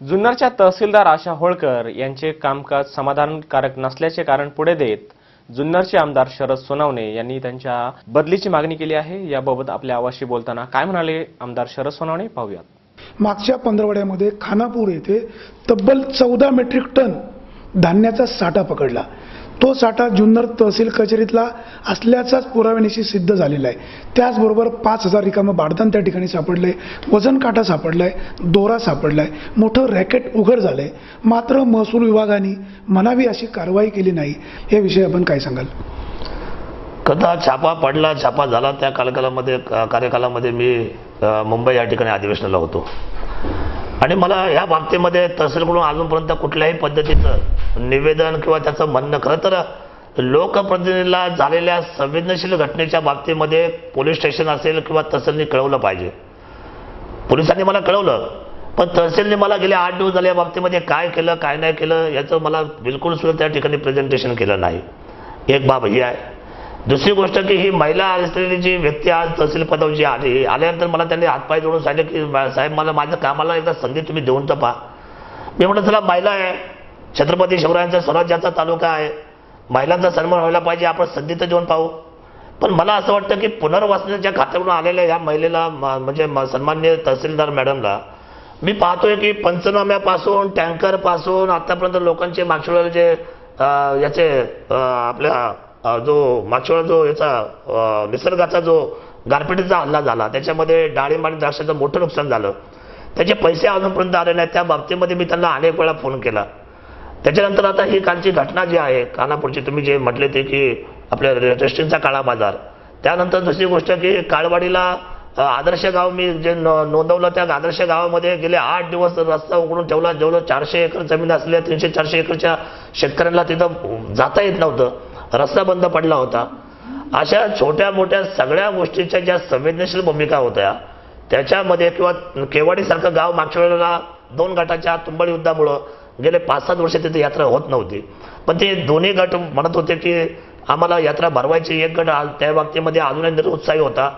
जुन्नरच्या तहसीलदार आशा होळकर यांचे कामकाज समाधानकारक नसल्याचे कारण पुढे देत जुन्नरचे आमदार शरद सोनावणे यांनी त्यांच्या बदलीची मागणी केली आहे. याबाबत आपल्या आवाशी बोलताना काय म्हणाले आमदार शरद सोनावणे? पाहूयात. मागच्या पंधरवड्यामध्ये खानापूर येथे तब्बल चौदा मेट्रिक टन धान्याचा साठा पकडला. तो साठा जुन्नर तहसील कचेरीतला असल्याचाच पुराव्यानिशी सिद्ध झालेला आहे. त्याचबरोबर पाच हजार रिकामं बाडदान त्या ठिकाणी सापडलंय वजन काटा सापडलाय दोरा सापडलाय मोठं रॅकेट उघड झालंय. मात्र महसूल विभागाने म्हणावी अशी कारवाई केली नाही याविषयी आपण काय सांगाल? कदा छापा पडला छापा झाला त्या कालकालामध्ये कार्यकालामध्ये मी मुंबई या ठिकाणी अधिवेशनाला होतो. आणि मला ह्या बाबतीमध्ये तहसीलकडून अजूनपर्यंत कुठल्याही पद्धतीचं निवेदन किंवा त्याचं म्हणणं खरं तर लोकप्रतिनिधीला झालेल्या संवेदनशील घटनेच्या बाबतीमध्ये पोलीस स्टेशन असेल किंवा तहसीलने कळवलं पाहिजे. पोलिसांनी मला कळवलं. पण तहसीलने मला गेले आठ दिवस झाले या बाबतीमध्ये काय केलं काय नाही केलं याचं मला बिलकुल सुद्धा त्या ठिकाणी प्रेझेंटेशन केलं नाही. एक बाब ही आहे. दुसरी गोष्ट की ही महिला असलेली जी व्यक्ती आज तहसील पदावर जी आली आल्यानंतर मला त्यांनी हातपाय जोडून सांगितलं की साहेब मला माझ्या कामाला एकदा संधी तुम्ही देऊन तर पहा. मी म्हटलं चला महिला आहे. छत्रपती शिवरायांचा स्वराज्याचा तालुका आहे. महिलांचा सन्मान व्हायला पाहिजे आपण संधी तर देऊन पाहू. पण मला असं वाटतं की पुनर्वसनाच्या खात्यावरून आलेल्या ह्या महिलेला म- म्हणजे म- सन्मान्य तहसीलदार मॅडमला मी पाहतोय की पंचनाम्यापासून टँकरपासून आतापर्यंत लोकांचे मागच्या जे याचे आपल्या जो मागच्या जो याचा निसर्गाचा जो गारपिटीचा हल्ला झाला त्याच्यामध्ये डाळिंब आणि द्राक्षाचं मोठं नुकसान झालं. त्याचे पैसे अजूनपर्यंत आले नाहीत. त्या बाबतीमध्ये मी त्यांना अनेक वेळा फोन केला. त्याच्यानंतर आता ही कालची घटना जी आहे कानापूरची तुम्ही जे म्हटले ते की आपल्या रेस्टिंगचा काळा बाजार. त्यानंतर दुसरी गोष्ट की काळवाडीला आदर्श गाव मी जे नोंदवलं त्या आदर्श गावामध्ये गेले आठ दिवस रस्ता उघडून ठेवला. जेवढं चारशे एकर जमीन असलेल्या तीनशे चारशे एकरच्या शेतकऱ्यांना तिथं जाता येत नव्हतं. रस्ता बंद पडला होता. अशा छोट्या मोठ्या सगळ्या गोष्टीच्या ज्या संवेदनशील भूमिका होत्या त्याच्यामध्ये किंवा केवाडीसारखं गाव मागच्या वेळेला दोन गटाच्या तुंबळ युद्धामुळं गेले पाच सात वर्ष तिथे यात्रा होत नव्हती. पण ते दोन्ही गट म्हणत होते की आम्हाला यात्रा भरवायची एक गट त्या बाबतीमध्ये अजूनही निरुत्साही होता.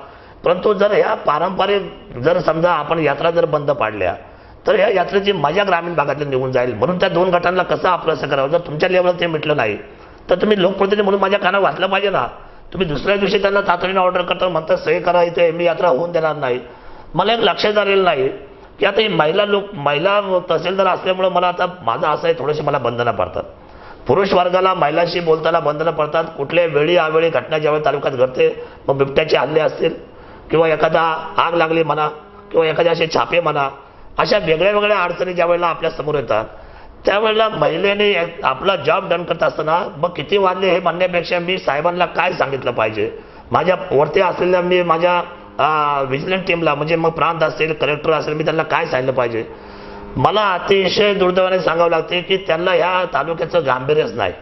परंतु जर ह्या पारंपरिक जर समजा आपण यात्रा जर बंद पाडल्या तर ह्या यात्रेची मजा ग्रामीण भागातले निघून जाईल. म्हणून त्या दोन गटांना कसं आपलं असं करावं? जर तुमच्या लेवलला ते मिटलं नाही तर तुम्ही लोकप्रतिनिधी म्हणून माझ्या कानावर घातलं पाहिजे ना. तुम्ही दुसऱ्या दिवशी त्यांना तातडीने ऑर्डर करता म्हणता सही करा इथे मी यात्रा होऊन देणार नाही. मला एक लक्षात आलेलं नाही की आता ही महिला लोक महिला तहसीलदार असल्यामुळं मला आता माझं असं आहे थोडेसे मला बंधनं पडतात. पुरुष वर्गाला महिलांशी बोलताना बंधनं पडतात. कुठल्या वेळी आवेळी घटना ज्यावेळी तालुक्यात घडते मग बिबट्याचे हल्ले असतील किंवा एखादा आग लागली म्हणा किंवा एखाद्या असे छापे म्हणा अशा वेगळ्या वेगळ्या अडचणी ज्या वेळेला आपल्यासमोर येतात त्यावेळेला महिलेने आपला जॉब डन करत असताना मग किती वाजले हे म्हणण्यापेक्षा मी साहेबांना काय सांगितलं पाहिजे? माझ्या वरती असलेल्या मी माझ्या व्हिजिलंट टीमला म्हणजे मग प्रांत असेल कलेक्टर असेल मी त्यांना काय सांगितलं पाहिजे? मला अतिशय दुर्दैवाने सांगावं लागते की त्यांना ह्या तालुक्याचं गांभीर्यच नाही.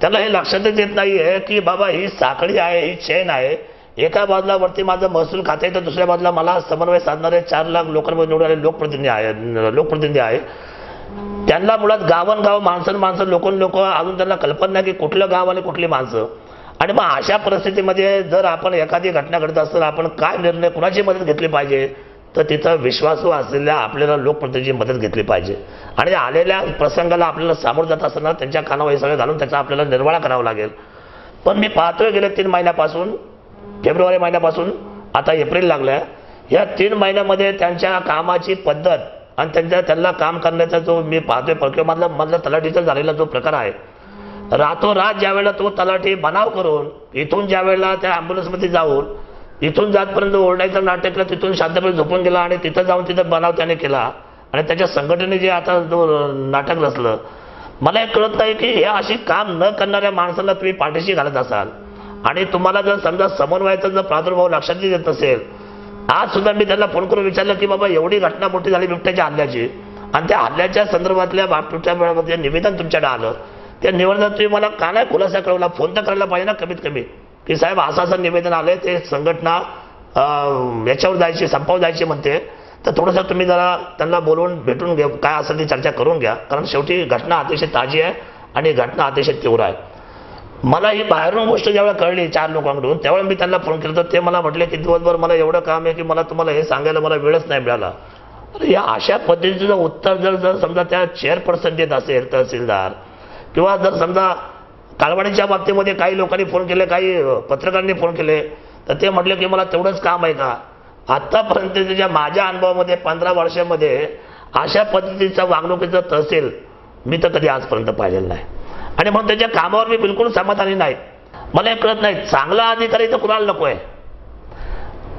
त्यांना हे लक्षातच येत नाही आहे की बाबा ही साखळी आहे ही चेन आहे. एका बाजूला वरती माझं महसूल खाते तर दुसऱ्या बाजूला मला समन्वय साधणारे चार लाख लोकांमध्ये निवडणारे लोकप्रतिनिधी आहे लोकप्रतिनिधी आहे. त्यांना मुळात गावन गाव माणसं माणसं लोकं लोक अजून त्यांना कल्पना नाही की कुठलं गाव आणि कुठली माणसं. आणि मग अशा परिस्थितीमध्ये जर आपण एखादी घटना घडत असताना आपण काय निर्णय कुणाची मदत घेतली पाहिजे? तर तिथं विश्वासू असलेल्या आपल्याला लोकप्रतिनिधीची मदत घेतली पाहिजे. आणि आलेल्या प्रसंगाला आपल्याला सामोरं जात असताना त्यांच्या कानावर हे सगळं घालून त्याचा आपल्याला निर्वाळा करावा लागेल. पण मी पाहतोय गेल्या तीन महिन्यापासून फेब्रुवारी महिन्यापासून आता एप्रिल लागलं या तीन महिन्यामध्ये त्यांच्या कामाची पद्धत आणि त्यांच्या त्यांना काम करण्याचा जो मी पाहतोय परकीमधला मधला तलाठीचा झालेला जो प्रकार आहे रातोरात ज्या वेळेला तो तलाठी बनाव करून इथून ज्या वेळेला त्या ॲम्ब्युलन्समध्ये जाऊन इथून जातपर्यंत ओरडायचं नाटक तिथून शांतपणे झोपून गेला आणि तिथं जाऊन तिथं बनाव त्याने केला. आणि त्याच्या संघटने जे आता जो नाटक रचलं मला हे कळत नाही की हे अशी काम न करणाऱ्या माणसाला तुम्ही पाठीशी घालत असाल. आणि तुम्हाला जर समजा समन्वयाचा जर प्रादुर्भाव लक्षात येत नसेल आज सुद्धा मी त्यांना फोन करून विचारलं की बाबा एवढी घटना मोठी झाली बिबट्याच्या हल्ल्याची. आणि त्या हल्ल्याच्या संदर्भातल्या बाबतीच्या वेळामध्ये निवेदन तुमच्याकडे आलं. त्या निवेदनात तुम्ही मला का नाही खुलासा कळवला? फोन तर करायला पाहिजे ना कमीत कमी. की साहेब असं असं निवेदन आलं ते संघटना याच्यावर जायची संपावर जायची म्हणते. तर थोडंसं तुम्ही जरा त्यांना बोलवून भेटून घ्या. काय असेल ती चर्चा करून घ्या. कारण शेवटी घटना अतिशय ताजी आहे आणि घटना अतिशय तीव्र आहे. मला ही बाहेरून गोष्ट ज्यावेळेला कळली चार लोकांकडून त्यावेळेला मी त्यांना फोन केला. तर ते मला म्हटले की दिवसभर मला एवढं काम आहे की मला तुम्हाला हे सांगायला मला वेळच नाही मिळाला. या अशा पद्धतीचं उत्तर जर जर समजा त्या चेअरपर्सन देत असेल तहसीलदार किंवा जर समजा कालवाडीच्या बाबतीमध्ये काही लोकांनी फोन केले काही पत्रकारांनी फोन केले तर ते म्हटले की मला तेवढंच काम आहे का? आत्तापर्यंत माझ्या अनुभवामध्ये पंधरा वर्षामध्ये अशा पद्धतीचा वागणुकीचं तहसील मी तर कधी आजपर्यंत पाहिलेलं नाही. आणि म्हणून त्याच्या कामावर मी बिलकुल समाधानी नाही मला हे कळत नाही चांगला अधिकारी तर कुणाला नको आहे?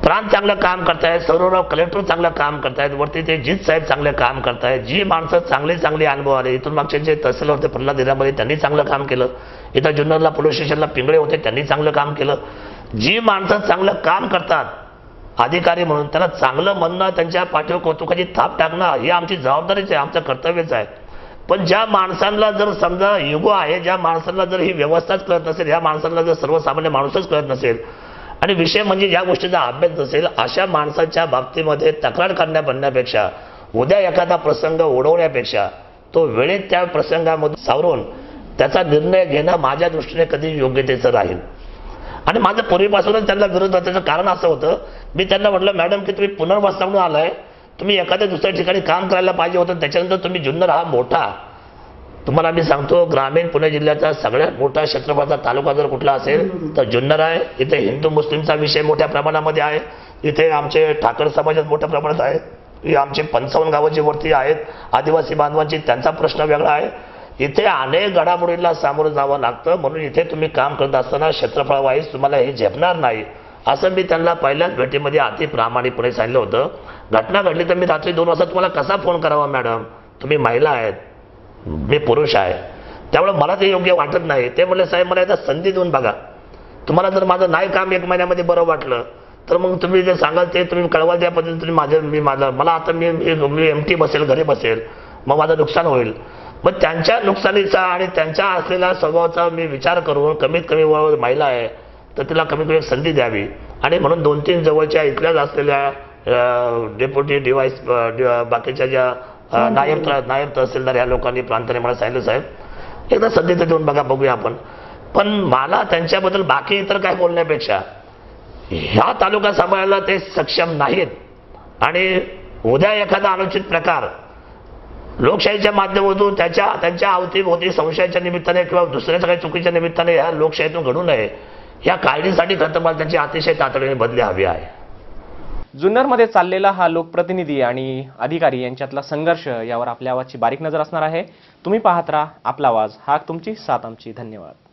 प्रांत चांगलं काम करतायत सौरवराव कलेक्टर चांगलं काम करतायत वरती ते जित साहेब चांगले काम करतायत जी माणसं चांगले चांगले अनुभव आले इथून मागचे जे तहसील होते प्रल्हाद दिरामध्ये त्यांनी चांगलं काम केलं. इथं जुन्नरला पोलीस स्टेशनला पिंगळे होते त्यांनी चांगलं काम केलं. जी माणसं चांगलं काम करतात अधिकारी म्हणून त्यांना चांगलं म्हणणं त्यांच्या पाठीवर कौतुकाची थाप टाकणं ही आमची जबाबदारीच आहे आमचं कर्तव्यच आहे. पण ज्या माणसांना जर समजा युगो आहे ज्या माणसांना जर ही व्यवस्थाच कळत नसेल ह्या माणसांना जर सर्वसामान्य माणूसच कळत नसेल आणि विषय म्हणजे या गोष्टीचा अभ्यास नसेल अशा माणसाच्या बाबतीमध्ये तक्रार करण्या बनण्यापेक्षा उद्या एखादा प्रसंग ओढवण्यापेक्षा तो वेळेत त्या प्रसंगामध्ये सावरून त्याचा निर्णय घेणं माझ्या दृष्टीने कधी योग्यतेचं राहील. आणि माझं पूर्वीपासूनच त्यांना विरोध त्याचं कारण असं होतं मी त्यांना म्हटलं मॅडम की तुम्ही पुनर्वसनाकडून आलाय तुम्ही एखाद्या दुसऱ्या ठिकाणी काम करायला पाहिजे होतं त्याच्यानंतर तुम्ही जुन्नर हा मोठा. तुम्हाला मी सांगतो ग्रामीण पुणे जिल्ह्याचा सगळ्यात मोठा क्षेत्रफळाचा तालुका जर कुठला असेल तर जुन्नर आहे. इथे हिंदू मुस्लिमचा विषय मोठ्या प्रमाणामध्ये आहे. इथे आमचे ठाकर समाजात मोठ्या प्रमाणात आहे. आमचे पंचावन्न गावं जी वरती आहेत आदिवासी बांधवांची त्यांचा प्रश्न वेगळा आहे. इथे अनेक घडामोडींना सामोरं जावं लागतं. म्हणून इथे तुम्ही काम करत असताना क्षेत्रफळवाईज तुम्हाला हे झेपणार नाही. असं मी त्यांना पहिल्याच भेटीमध्ये अति प्रामाणिकपणे सांगितलं होतं. घटना घडली तर मी रात्री दोन वाजता तुम्हाला कसा फोन करावा मॅडम? तुम्ही महिला आहेत. मी पुरुष आहे. त्यामुळे मला ते योग्य वाटत नाही. ते म्हणले साहेब मला एकदा संधी देऊन बघा. तुम्हाला जर माझं नाही काम एक महिन्यामध्ये बरं वाटलं तर मग तुम्ही जे सांगाल ते तुम्ही कळवाल त्या पद्धतीने तुम्ही माझं मी माझं मला आता मी मी- एम टी बसेल घरी बसेल मग माझं नुकसान होईल. मग त्यांच्या नुकसानीचा आणि त्यांच्या असलेल्या स्वभावाचा मी विचार करून कमीत कमी महिला आहे तर तिला कमीत कमी संधी द्यावी. आणि म्हणून दोन तीन जवळच्या इथल्याच असलेल्या डेप्युटी डिवाईस बाकीच्या ज्या अ, नायब त- नायब तहसीलदार या लोकांनी प्रांताने मला सांगितलं साहेब एकदा संधी तर देऊन बघा बघूया आपण. पण मला त्यांच्याबद्दल बाकी इतर काय बोलण्यापेक्षा ह्या तालुका सांभाळायला ते सक्षम नाहीत. आणि उद्या एखादा अनुचित प्रकार लोकशाहीच्या माध्यमातून त्याच्या त्यांच्या अवतीभोवती संशयाच्या निमित्ताने किंवा दुसऱ्याच्या काही चुकीच्या निमित्ताने ह्या लोकशाहीतून घडू नये या काळजीसाठी खरं तर मला त्यांची अतिशय तातडीने बदली हवी आहे. जुन्नरमध्ये चाललेला हा लोकप्रतिनिधी आणि अधिकारी यांच्यातला संघर्ष यावर आपल्या आवाजची बारीक नजर असणार आहे. तुम्ही पाहत राहा आपला आवाज. हा तुमची साथ आमची. धन्यवाद.